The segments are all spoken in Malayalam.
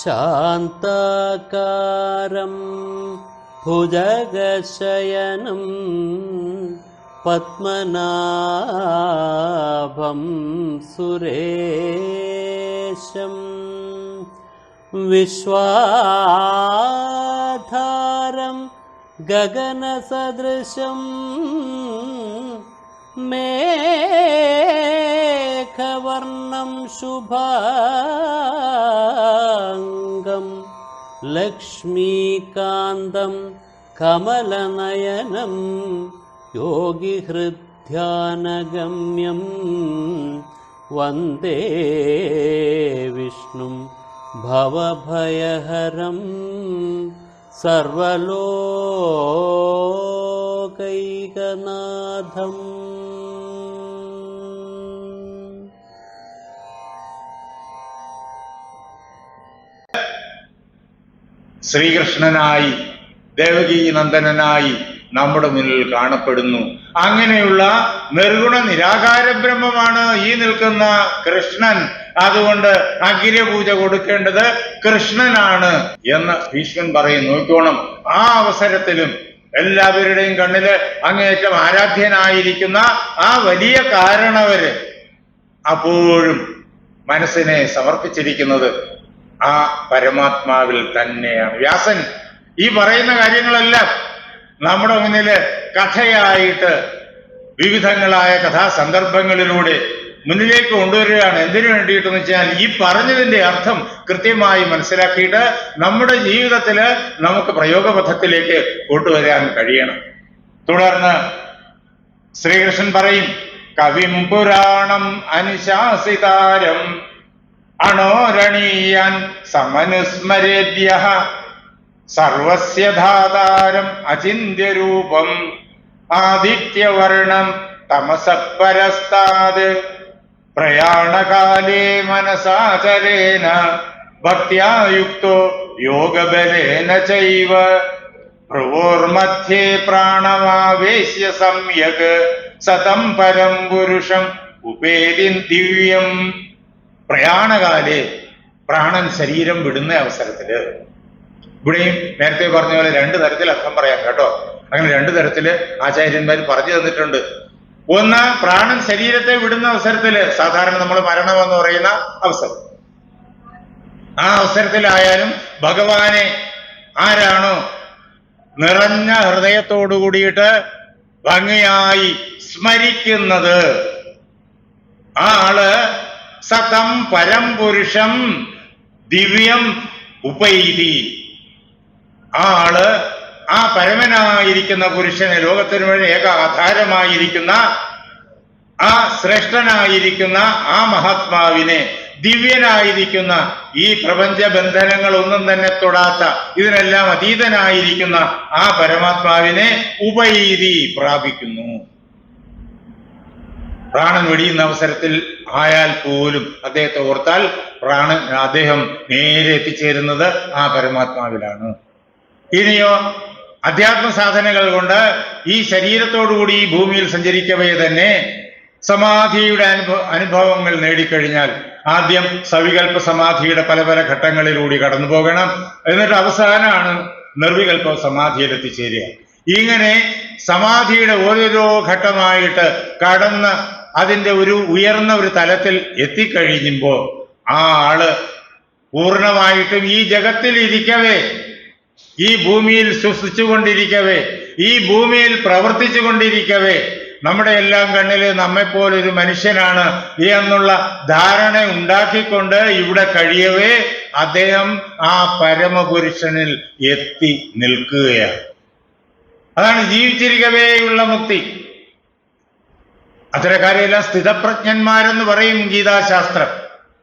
शान्ताकारं भुजगशयनं पद्मनाभं सुरेशम् विश्वाधारं गगनसदृशं मेघवर्णं शुभाङ्गं लक्ष्मीकान्तं कमलनयनं योगिहृद्ध्यानगम्यं वन्दे विष्णुं भवभयहरं सर्वलोकैकनाथम् ശ്രീകൃഷ്ണനായി ദേവകീ നന്ദനനായി നമ്മുടെ മുന്നിൽ കാണപ്പെടുന്നു. അങ്ങനെയുള്ള നിർഗുണ നിരാകാര ബ്രഹ്മമാണ് ഈ നിൽക്കുന്ന കൃഷ്ണൻ. അതുകൊണ്ട് അഖിലപൂജ കൊടുക്കേണ്ടത് കൃഷ്ണനാണ് എന്ന് ഭീഷ്മൻ പറയും. നോക്കോണം ആ അവസരത്തിലും എല്ലാവരുടെയും കണ്ണിൽ അങ്ങേറ്റം ആരാധ്യനായിരിക്കുന്ന ആ വലിയ കാരണവര് അപ്പോഴും മനസ്സിനെ സമർപ്പിച്ചിരിക്കുന്നത് ആ പരമാത്മാവിൽ തന്നെയാണ്. വ്യാസൻ ഈ പറയുന്ന കാര്യങ്ങളെല്ലാം. നമ്മുടെ മുന്നിൽ കഥയായിട്ട് വിവിധങ്ങളായ കഥാസന്ദർഭങ്ങളിലൂടെ മുന്നിലേക്ക് കൊണ്ടുവരികയാണ്. എന്തിനു വേണ്ടിയിട്ടെന്ന് വെച്ചാൽ ഈ പറഞ്ഞതിന്റെ അർത്ഥം കൃത്യമായി മനസ്സിലാക്കിയിട്ട് നമ്മുടെ ജീവിതത്തിൽ നമുക്ക് പ്രയോഗപഥത്തിലേക്ക് കൊണ്ടുവരാൻ കഴിയണം. തുടർന്ന് ശ്രീകൃഷ്ണൻ പറയും കവിം പുരാണം അനുശാസിതാരം അണോരണീയാൻ സമനുസ്മരേദ്യ. സർവസ്യ ധാതാരം അചിന്യരൂപം ആദിത്യവർണം തമസപരസ്താത് പ്രയാണകാലേ മനസാചരേന ഭക്തിയായുക്തോ യോഗബലേന ചൈവ. ഭ്രുവോർമധ്യേ പ്രാണമാവേശ്യ സംയക്. സതം പരം പുരുഷം ഉപേതി ദിവ്യം. പ്രയാണകാലേ പ്രാണൻ ശരീരം വിടുന്ന അവസരത്തിൽ. ഇവിടെയും നേരത്തെ പറഞ്ഞ പോലെ രണ്ട് തരത്തിൽ അർത്ഥം പറയാം കേട്ടോ. അങ്ങനെ രണ്ട് തരത്തിൽ ആചാര്യന്മാർ പറഞ്ഞു തന്നിട്ടുണ്ട്. ഒന്ന് പ്രാണൻ ശരീരത്തെ വിടുന്ന അവസരത്തിൽ സാധാരണ നമ്മൾ മരണം എന്ന് പറയുന്ന അവസരം. ആ അവസരത്തിലായാലും ഭഗവാനെ ആരാണോ നിറഞ്ഞ ഹൃദയത്തോടു കൂടിയിട്ട് ഭംഗിയായി സ്മരിക്കുന്നത്. ആ ആൾ സതം പരം പുരുഷം ദിവ്യം ഉപൈതി. ആൾ ആ പരമനായിരിക്കുന്ന പുരുഷനെ ലോകത്തിനു വേണ്ടി ഏക ആധാരമായിരിക്കുന്ന ആ ശ്രേഷ്ഠനായിരിക്കുന്ന ആ മഹാത്മാവിനെ ദിവ്യനായിരിക്കുന്ന ഈ പ്രപഞ്ച ബന്ധനങ്ങൾ ഒന്നും തന്നെ തൊടാത്ത ഇതിനെല്ലാം അതീതനായിരിക്കുന്ന ആ പരമാത്മാവിനെ ഉപൈതി പ്രാപിക്കുന്നു. പ്രാണൻ വെടിയുന്ന അവസരത്തിൽ ആയാൽ പോലും അദ്ദേഹത്തെ ഓർത്താൽ പ്രാണൻ അദ്ദേഹം നേരെ എത്തിച്ചേരുന്നത് ആ പരമാത്മാവിലാണ്. ഇനിയോ അധ്യാത്മ സാധനകൾ കൊണ്ട് ഈ ശരീരത്തോടുകൂടി ഈ ഭൂമിയിൽ സഞ്ചരിക്കവേ തന്നെ സമാധിയുടെ അനുഭവ അനുഭവങ്ങൾ നേടിക്കഴിഞ്ഞാൽ ആദ്യം സവികൽപ്പ സമാധിയുടെ പല പല ഘട്ടങ്ങളിലൂടെ കടന്നു പോകണം. എന്നിട്ട് അവസാനമാണ് നിർവികൽപ്പ സമാധിയിൽ എത്തിച്ചേരുക ഇങ്ങനെ സമാധിയുടെ ഓരോരോ ഘട്ടമായിട്ട് കടന്ന് അതിന്റെ ഒരു ഉയർന്ന ഒരു തലത്തിൽ എത്തിക്കഴിയുമ്പോൾ ആ ആൾ പൂർണമായിട്ടും ഈ ജഗത്തിൽ ഇരിക്കവേ ഈ ഭൂമിയിൽ ശ്വസിച്ചുകൊണ്ടിരിക്കവേ ഈ ഭൂമിയിൽ പ്രവർത്തിച്ചു കൊണ്ടിരിക്കവേ നമ്മുടെ എല്ലാം കണ്ണിൽ നമ്മെപ്പോലൊരു മനുഷ്യനാണ് എന്നുള്ള ധാരണ ഉണ്ടാക്കിക്കൊണ്ട് ഇവിടെ കഴിയവേ അദ്ദേഹം ആ പരമപുരുഷനിൽ എത്തി നിൽക്കുകയാണ്. അതാണ് ജീവിച്ചിരിക്കവേയുള്ള മുക്തി. അത്തരക്കാരെല്ലാം സ്ഥിതപ്രജ്ഞന്മാരെന്ന് പറയും ഗീതാശാസ്ത്രം.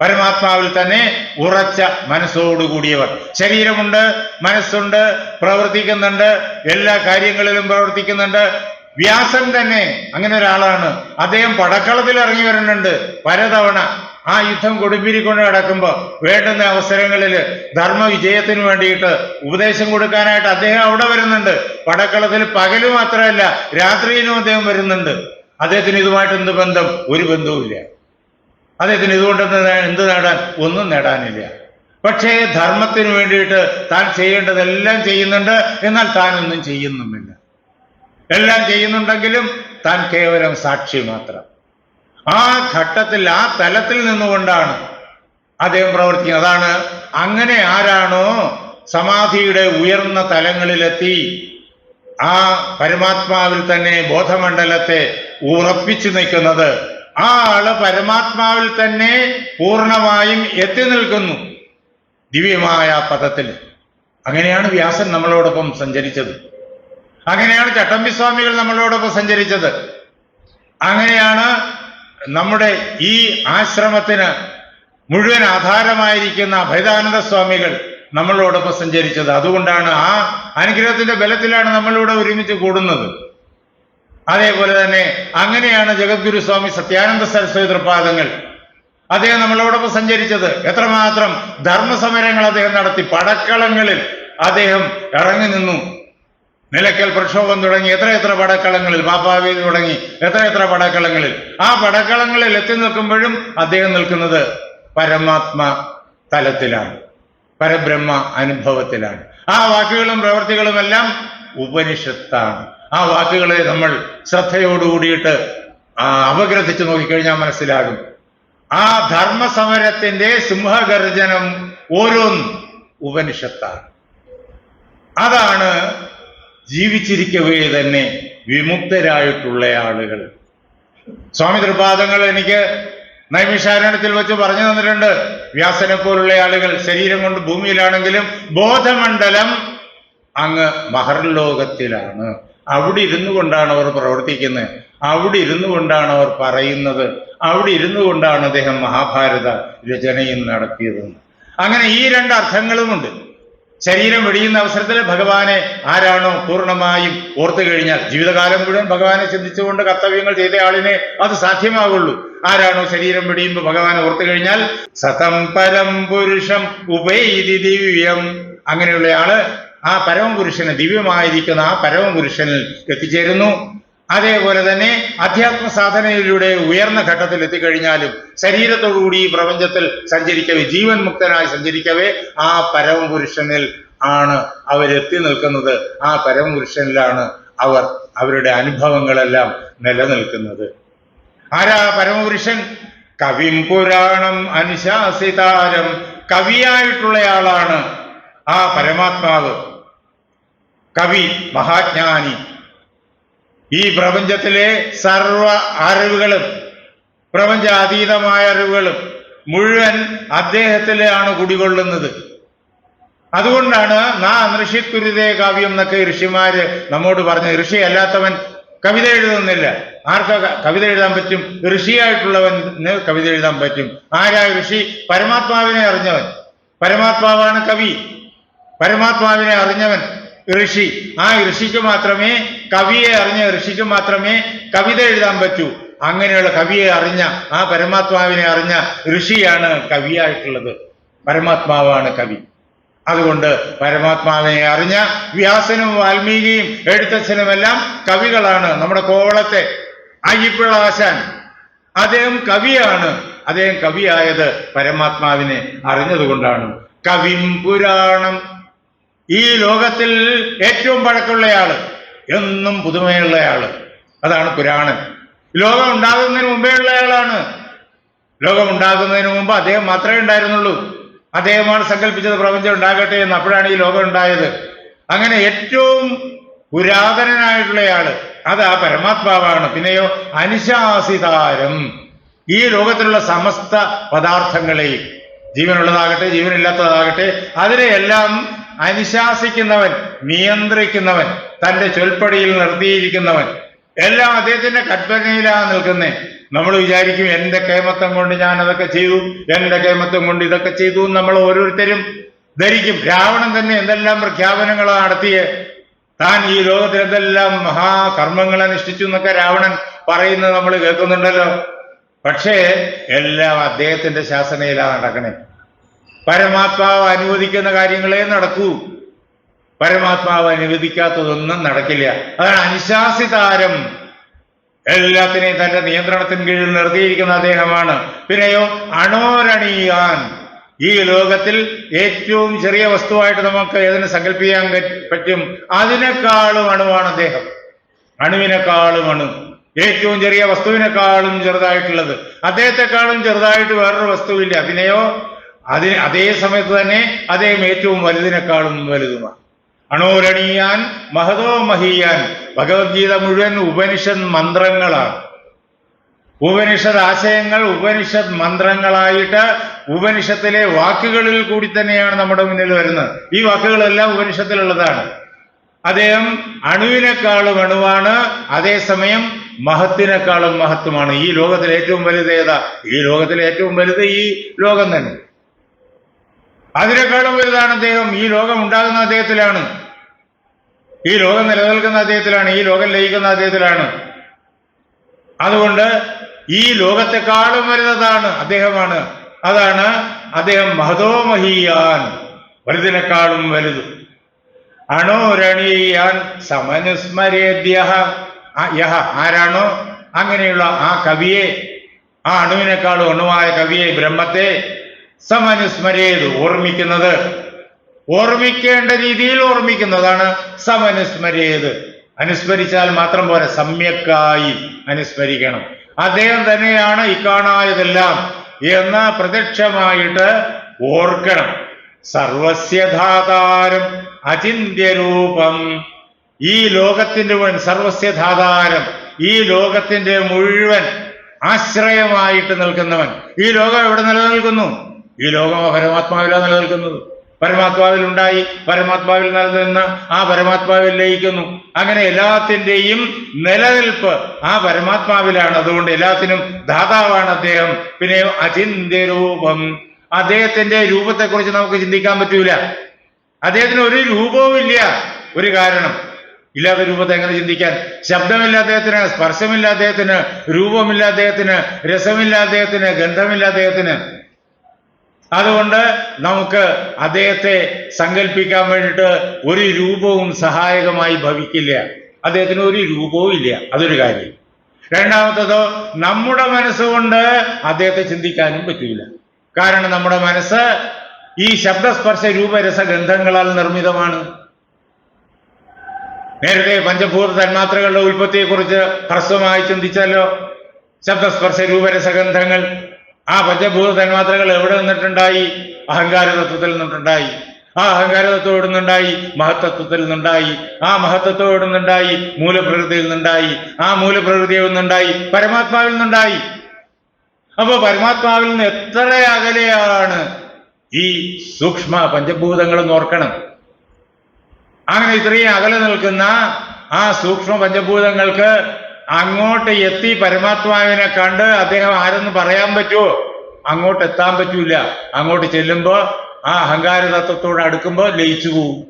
പരമാത്മാവിൽ തന്നെ ഉറച്ച മനസ്സോടുകൂടിയവർ ശരീരമുണ്ട് മനസ്സുണ്ട് പ്രവർത്തിക്കുന്നുണ്ട് എല്ലാ കാര്യങ്ങളിലും പ്രവർത്തിക്കുന്നുണ്ട്. വ്യാസൻ തന്നെ അങ്ങനെ ഒരാളാണ്. അദ്ദേഹം പടക്കളത്തിൽ ഇറങ്ങി വരുന്നുണ്ട് പലതവണ. ആ യുദ്ധം കൊടുമ്പിരിക്കൊണ്ട് കിടക്കുമ്പോൾ വേണ്ടുന്ന അവസരങ്ങളിൽ ധർമ്മ വിജയത്തിന് വേണ്ടിയിട്ട് ഉപദേശം കൊടുക്കാനായിട്ട് അദ്ദേഹം അവിടെ വരുന്നുണ്ട്. പടക്കളത്തിൽ പകൽ മാത്രമല്ല രാത്രിയിലും അദ്ദേഹം വരുന്നുണ്ട്. അദ്ദേഹത്തിന് ഇതുമായിട്ട് എന്ത് ബന്ധം? ഒരു ബന്ധവുമില്ല അദ്ദേഹത്തിന് ഇതുകൊണ്ട് എന്ത് നേടാൻ ഒന്നും നേടാനില്ല. പക്ഷേ ധർമ്മത്തിന് വേണ്ടിയിട്ട് താൻ ചെയ്യേണ്ടതെല്ലാം ചെയ്യുന്നുണ്ട്. എന്നാൽ താൻ ഒന്നും ചെയ്യുന്നുമില്ല. എല്ലാം ചെയ്യുന്നുണ്ടെങ്കിലും താൻ കേവലം സാക്ഷി മാത്രം. ആ ഘട്ടത്തിൽ ആ തലത്തിൽ നിന്നുകൊണ്ടാണ് അദ്ദേഹം പ്രവർത്തിക്കുന്നത്. അതാണ് അങ്ങനെ ആരാണോ സമാധിയുടെ ഉയർന്ന തലങ്ങളിലെത്തി ആ പരമാത്മാവിൽ തന്നെ ബോധമണ്ഡലത്തെ ഉറപ്പിച്ചു നിൽക്കുന്നത്. ആ ആൾ പരമാത്മാവിൽ തന്നെ പൂർണമായും എത്തി നിൽക്കുന്നു. ദിവ്യമായ പദത്തിൽ. അങ്ങനെയാണ് വ്യാസൻ നമ്മളോടൊപ്പം സഞ്ചരിച്ചത്. അങ്ങനെയാണ് ചട്ടമ്പി സ്വാമികൾ നമ്മളോടൊപ്പം സഞ്ചരിച്ചത്. അങ്ങനെയാണ് നമ്മുടെ ഈ ആശ്രമത്തിന് മുഴുവൻ ആധാരമായിരിക്കുന്ന ഭൈതാനന്ദ സ്വാമികൾ നമ്മളോടൊപ്പം സഞ്ചരിച്ചത്. അതുകൊണ്ടാണ് ആ അനുഗ്രഹത്തിന്റെ ബലത്തിലാണ് നമ്മളിവിടെ ഒരുമിച്ച് കൂടുന്നത്. അതേപോലെ തന്നെ അങ്ങനെയാണ് ജഗദ്ഗുരു സ്വാമി സത്യാനന്ദ സരസ്വതി തൃപാദങ്ങൾ അദ്ദേഹം നമ്മളോടൊപ്പം സഞ്ചരിച്ചത്. എത്രമാത്രം ധർമ്മസമരങ്ങൾ അദ്ദേഹം നടത്തി. പടക്കളങ്ങളിൽ അദ്ദേഹം ഇറങ്ങി നിന്നു. നിലയ്ക്കൽ പ്രക്ഷോഭം തുടങ്ങി. എത്ര എത്ര പടക്കളങ്ങളിൽ പാപ്പാവേദി തുടങ്ങി. എത്ര എത്ര പടക്കളങ്ങളിൽ. ആ പടക്കളങ്ങളിൽ എത്തി നിൽക്കുമ്പോഴും അദ്ദേഹം നിൽക്കുന്നത് പരമാത്മ തലത്തിലാണ്. പരബ്രഹ്മ അനുഭവത്തിലാണ്. ആ വാക്കുകളും പ്രവൃത്തികളും എല്ലാം ഉപനിഷത്താണ്. ആ വാക്കുകളെ നമ്മൾ ശ്രദ്ധയോടുകൂടിയിട്ട് അപഗ്രഥിച്ചു നോക്കിക്കഴിഞ്ഞാൽ മനസ്സിലാകും. ആ ധർമ്മസമരത്തിന്റെ സിംഹഗർജനം ഓരോന്ന് ഉപനിഷത്താണ്. അതാണ് ജീവിച്ചിരിക്കവേ തന്നെ വിമുക്തരായിട്ടുള്ള ആളുകൾ. സ്വാമി തൃപാദങ്ങൾ എനിക്ക് നൈമിഷാരണത്തിൽ വെച്ച് പറഞ്ഞു തന്നിട്ടുണ്ട്. വ്യാസനെ പോലുള്ള ആളുകൾ ശരീരം കൊണ്ട് ഭൂമിയിലാണെങ്കിലും ബോധമണ്ഡലം അങ്ങ് മഹർലോകത്തിലാണ്. അവിടെ ഇരുന്നു കൊണ്ടാണ് അവർ പ്രവർത്തിക്കുന്നത്. അവിടെ ഇരുന്നു കൊണ്ടാണ് അവർ പറയുന്നത്. അവിടെ ഇരുന്നു കൊണ്ടാണ് അദ്ദേഹം മഹാഭാരത രചനയും നടത്തിയതെന്ന് അങ്ങനെ ഈ രണ്ട് അർത്ഥങ്ങളുമുണ്ട്. ശരീരം വെടിയുന്ന അവസരത്തിൽ ഭഗവാനെ ആരാണോ പൂർണമായും ഓർത്തു കഴിഞ്ഞാൽ ജീവിതകാലം മുഴുവൻ ഭഗവാനെ ചിന്തിച്ചുകൊണ്ട് കർത്തവ്യങ്ങൾ ചെയ്ത ആളിനെ അത് സാധ്യമാവുള്ളൂ. ആരാണോ ശരീരം വെടിയുമ്പോൾ ഭഗവാനെ ഓർത്തു കഴിഞ്ഞാൽ സതം പരം പുരുഷം ഉപൈതി ദിവ്യം. അങ്ങനെയുള്ള ആൾ ആ പരമപുരുഷന് ദിവ്യമായിരിക്കുന്ന ആ പരമപുരുഷനിൽ എത്തിച്ചേരുന്നു. അതേപോലെ തന്നെ അധ്യാത്മ സാധനയിലൂടെ ഉയർന്ന ഘട്ടത്തിൽ എത്തിക്കഴിഞ്ഞാലും ശരീരത്തോടുകൂടി ഈ പ്രപഞ്ചത്തിൽ സഞ്ചരിക്കവേ ജീവൻ മുക്തനായി സഞ്ചരിക്കവേ ആ പരമപുരുഷനിൽ ആണ് അവരെത്തി നിൽക്കുന്നത്. ആ പരമപുരുഷനിലാണ് അവർ അവരുടെ അനുഭവങ്ങളെല്ലാം നിലനിൽക്കുന്നത്. ആരാ പരമപുരുഷൻ? കവിം പുരാണം അനുശാസിതാരം. കവിയായിട്ടുള്ളയാളാണ് ആ പരമാത്മാവ്. കവി മഹാജ്ഞാനി. ഈ പ്രപഞ്ചത്തിലെ സർവ അറിവുകളും പ്രപഞ്ച അതീതമായ അറിവുകളും മുഴുവൻ അദ്ദേഹത്തിലാണ് കുടികൊള്ളുന്നത്. അതുകൊണ്ടാണ് നാ ഋഷിക്കുരുതേ കാവ്യം എന്നൊക്കെ ഋഷിമാര് നമ്മോട് പറഞ്ഞ ഋഷി അല്ലാത്തവൻ കവിത എഴുതുന്നില്ല. ആർക്ക കവിത എഴുതാൻ പറ്റും? ഋഷിയായിട്ടുള്ളവന് കവിത എഴുതാൻ പറ്റും. ആരാ ഋഷി? പരമാത്മാവിനെ അറിഞ്ഞവൻ. പരമാത്മാവാണ് കവി. പരമാത്മാവിനെ അറിഞ്ഞവൻ. ഋഷി. ആ ഋഷിക്ക് മാത്രമേ കവിയെ അറിഞ്ഞ ഋഷിക്ക് മാത്രമേ കവിത എഴുതാൻ പറ്റൂ. അങ്ങനെയുള്ള കവിയെ അറിഞ്ഞ ആ പരമാത്മാവിനെ അറിഞ്ഞ ഋഷിയാണ് കവിയായിട്ടുള്ളത്. പരമാത്മാവാണ് കവി. അതുകൊണ്ട് പരമാത്മാവിനെ അറിഞ്ഞ വ്യാസനും വാൽമീകിയും എഴുത്തച്ഛനുമെല്ലാം കവികളാണ് നമ്മുടെ കോവളത്തെ. അയ്യപ്പിള്ള ആശാൻ. അദ്ദേഹം കവിയാണ്. അദ്ദേഹം കവിയായത് പരമാത്മാവിനെ അറിഞ്ഞതുകൊണ്ടാണ്. കവിം പുരാണം. ഈ ലോകത്തിൽ ഏറ്റവും പഴക്കമുള്ളയാൾ എന്നും പുതുമയുള്ളയാൾ. അതാണ് പുരാണൻ. ലോകം ഉണ്ടാകുന്നതിന് മുമ്പേ ഉള്ളയാളാണ്. ലോകം ഉണ്ടാകുന്നതിന് മുമ്പ് അദ്ദേഹം മാത്രമേ ഉണ്ടായിരുന്നുള്ളൂ. അദ്ദേഹമാണ് സങ്കല്പിച്ചത് പ്രപഞ്ചം ഉണ്ടാകട്ടെ എന്ന്. അപ്പോഴാണ് ഈ ലോകം ഉണ്ടായത്. അങ്ങനെ ഏറ്റവും പുരാതനനായിട്ടുള്ളയാൾ അത് ആ പരമാത്മാവാണ്. പിന്നെയോ അനുശാസിതാരം. ഈ ലോകത്തിലുള്ള സമസ്ത പദാർത്ഥങ്ങളെയും ജീവനുള്ളതാകട്ടെ ജീവനില്ലാത്തതാകട്ടെ അതിനെയെല്ലാം അനുശാസിക്കുന്നവൻ നിയന്ത്രിക്കുന്നവൻ തന്റെ ചൊൽപ്പടിയിൽ നിർത്തിയിരിക്കുന്നവൻ. എല്ലാം അദ്ദേഹത്തിന്റെ കൽപ്പനയിലാണ് നിൽക്കുന്നേ. നമ്മൾ വിചാരിക്കും എന്റെ കേമത്തം കൊണ്ട് ഞാൻ അതൊക്കെ ചെയ്തു എന്റെ കേമത്തം കൊണ്ട് ഇതൊക്കെ ചെയ്തു നമ്മൾ ഓരോരുത്തരും ധരിക്കും. രാവണൻ തന്നെ എന്തെല്ലാം പ്രഖ്യാപനങ്ങളാണ് നടത്തിയേ. താൻ ഈ ലോകത്തിൽ എന്തെല്ലാം മഹാകർമ്മങ്ങൾ അനുഷ്ഠിച്ചു എന്നൊക്കെ രാവണൻ പറയുന്നത് നമ്മൾ കേൾക്കുന്നുണ്ടല്ലോ. പക്ഷേ എല്ലാം അദ്ദേഹത്തിന്റെ ശാസനയിലാണ് നടക്കണേ. പരമാത്മാവ് അനുവദിക്കുന്ന കാര്യങ്ങളെ നടക്കൂ. പരമാത്മാവ് അനുവദിക്കാത്തതൊന്നും നടക്കില്ല. അതാണ് അനുശാസിതാരം എല്ലാത്തിനെയും തന്റെ നിയന്ത്രണത്തിന് കീഴിൽ നിർത്തിയിരിക്കുന്ന അദ്ദേഹമാണ്. പിന്നെയോ അണോരണീയാൻ. ഈ ലോകത്തിൽ ഏറ്റവും ചെറിയ വസ്തുവായിട്ട് നമുക്ക് ഏതിനെ സങ്കല്പിക്കാൻ പറ്റും? അതിനേക്കാളും അണുവാണ് അദ്ദേഹം. അണുവിനേക്കാളും അണു. ഏറ്റവും ചെറിയ വസ്തുവിനേക്കാളും ചെറുതായിട്ടുള്ളത്. അദ്ദേഹത്തെക്കാളും ചെറുതായിട്ട് വേറൊരു വസ്തുവില്ല. പിന്നെയോ അതിന് അതേ സമയത്ത് തന്നെ അദ്ദേഹം ഏറ്റവും വലുതിനേക്കാളും വലുതുമാണ്. അണോരണീയാൻ മഹതോ മഹീയാൻ ഭഗവത്ഗീത മുഴുവൻ ഉപനിഷത് മന്ത്രങ്ങളാണ്. ഉപനിഷത് ആശയങ്ങൾ ഉപനിഷത് മന്ത്രങ്ങളായിട്ട് ഉപനിഷത്തിലെ വാക്കുകളിൽ കൂടി തന്നെയാണ് നമ്മുടെ മുന്നിൽ വരുന്നത്. ഈ വാക്കുകളെല്ലാം ഉപനിഷത്തിലുള്ളതാണ്. അദ്ദേഹം അണുവിനേക്കാളും അണുവാണ് അതേസമയം മഹത്തിനേക്കാളും മഹത്വമാണ്. ഈ ലോകത്തിലെ ഏറ്റവും വലുത് ഏതാ? ഈ ലോകത്തിലെ ഏറ്റവും വലുത് ഈ ലോകം തന്നെ. അതിനേക്കാളും വലുതാണ് അദ്ദേഹം. ഈ ലോകം ഉണ്ടാകുന്ന അദ്ദേഹത്തിലാണ്. ഈ ലോകം നിലനിൽക്കുന്ന അദ്ദേഹത്തിലാണ്. ഈ ലോകം ലയിക്കുന്ന അദ്ദേഹത്തിലാണ്. അതുകൊണ്ട് ഈ ലോകത്തെക്കാളും വലുതാണ് അദ്ദേഹമാണ്. അതാണ് അദ്ദേഹം മഹതോമഹീയാൻ. വലുതിനെക്കാളും വലുത്. അണോരണീയാൻ സമനുസ്മരേദ്യ യഹ ആരാണോ? അങ്ങനെയുള്ള ആ കവിയെ ആ അണുവിനേക്കാളും അണുവായ കവിയെ ബ്രഹ്മത്തെ സമനുസ്മരേത് ഓർമ്മിക്കുന്നത്. ഓർമ്മിക്കേണ്ട രീതിയിൽ ഓർമ്മിക്കുന്നതാണ് സമനുസ്മരേത്. അനുസ്മരിച്ചാൽ മാത്രം പോരാ സമ്യക്കായി അനുസ്മരിക്കണം. അദ്ദേഹം തന്നെയാണ് ഇക്കാണായതെല്ലാം. എന്ന പ്രത്യക്ഷമായിട്ട് ഓർക്കണം. സർവസ്യധാതാരം അചിന്യരൂപം ഈ ലോകത്തിന്റെ മുഴുവൻ സർവസ്യധാതാരം ഈ ലോകത്തിന്റെ മുഴുവൻ ആശ്രയമായിട്ട് നിൽക്കുന്നവൻ. ഈ ലോകം എവിടെ നിലനിൽക്കുന്നു? ഈ ലോകം പരമാത്മാവിലാണ് നിലനിൽക്കുന്നത്. പരമാത്മാവിൽ ഉണ്ടായി പരമാത്മാവിൽ നിലനിന്ന് ആ പരമാത്മാവിൽ ലയിക്കുന്നു. അങ്ങനെ എല്ലാത്തിന്റെയും നിലനിൽപ്പ് ആ പരമാത്മാവിലാണ്. അതുകൊണ്ട് എല്ലാത്തിനും ദാതാവാണ് അദ്ദേഹം. പിന്നെ അചിന്യരൂപം അദ്ദേഹത്തിന്റെ രൂപത്തെക്കുറിച്ച് നമുക്ക് ചിന്തിക്കാൻ പറ്റൂല. അദ്ദേഹത്തിന് ഒരു രൂപവും ഇല്ല. ഒരു കാരണം. ഇല്ലാത്ത രൂപത്തെ എങ്ങനെ ചിന്തിക്കാൻ? ശബ്ദമില്ല അദ്ദേഹത്തിന് സ്പർശമില്ല അദ്ദേഹത്തിന് രൂപമില്ല അദ്ദേഹത്തിന് രസമില്ല അദ്ദേഹത്തിന് ഗന്ധമില്ല അദ്ദേഹത്തിന്. അതുകൊണ്ട് നമുക്ക് അദ്ദേഹത്തെ സങ്കല്പിക്കാൻ വേണ്ടിയിട്ട് ഒരു രൂപവും സഹായകമായി ഭവിക്കില്ല. അദ്ദേഹത്തിന് ഒരു രൂപവും ഇല്ല. അതൊരു കാര്യം. രണ്ടാമത്തതോ നമ്മുടെ മനസ്സുകൊണ്ട് അദ്ദേഹത്തെ ചിന്തിക്കാനും പറ്റില്ല കാരണം നമ്മുടെ മനസ്സ് ഈ ശബ്ദസ്പർശ രൂപരസഗന്ധങ്ങളാൽ നിർമ്മിതമാണ്. നേരത്തെ പഞ്ചഭൂത തന്മാത്രകളുടെ ഉൽപ്പത്തിയെക്കുറിച്ച് ഹ്രസ്വമായി ചിന്തിച്ചല്ലോ ശബ്ദസ്പർശ രൂപരസഗന്ധങ്ങൾ ആ പഞ്ചഭൂത തന്മാത്രകൾ എവിടെ നിന്നിട്ടുണ്ടായി? അഹങ്കാര തത്വത്തിൽ നിന്നിട്ടുണ്ടായി. ആ അഹങ്കാര തത്വം എവിടെ നിന്നുണ്ടായി. മഹത്തത്വത്തിൽ നിന്നുണ്ടായി ആ മഹത്തത്വം ഇടുന്നുണ്ടായി മൂലപ്രകൃതിയിൽ നിന്നുണ്ടായി. ആ മൂലപ്രകൃതിയിൽ നിന്നുണ്ടായി പരമാത്മാവിൽ നിന്നുണ്ടായി. അപ്പൊ പരമാത്മാവിൽ നിന്ന് എത്ര അകലെയാണ് ഈ സൂക്ഷ്മ പഞ്ചഭൂതങ്ങൾ ഓർക്കണം. അങ്ങനെ ഇത്രയും അകലെ നിൽക്കുന്ന ആ സൂക്ഷ്മ പഞ്ചഭൂതങ്ങൾക്ക് അങ്ങോട്ട് എത്തി പരമാത്മാവിനെ കണ്ട് അദ്ദേഹം ആരെന്ന് പറയാൻ പറ്റുമോ അങ്ങോട്ട് എത്താൻ പറ്റൂല. അങ്ങോട്ട് ചെല്ലുമ്പോൾ ആ അഹങ്കാര തത്വത്തോട് അടുക്കുമ്പോൾ ലയിച്ചു പോവും.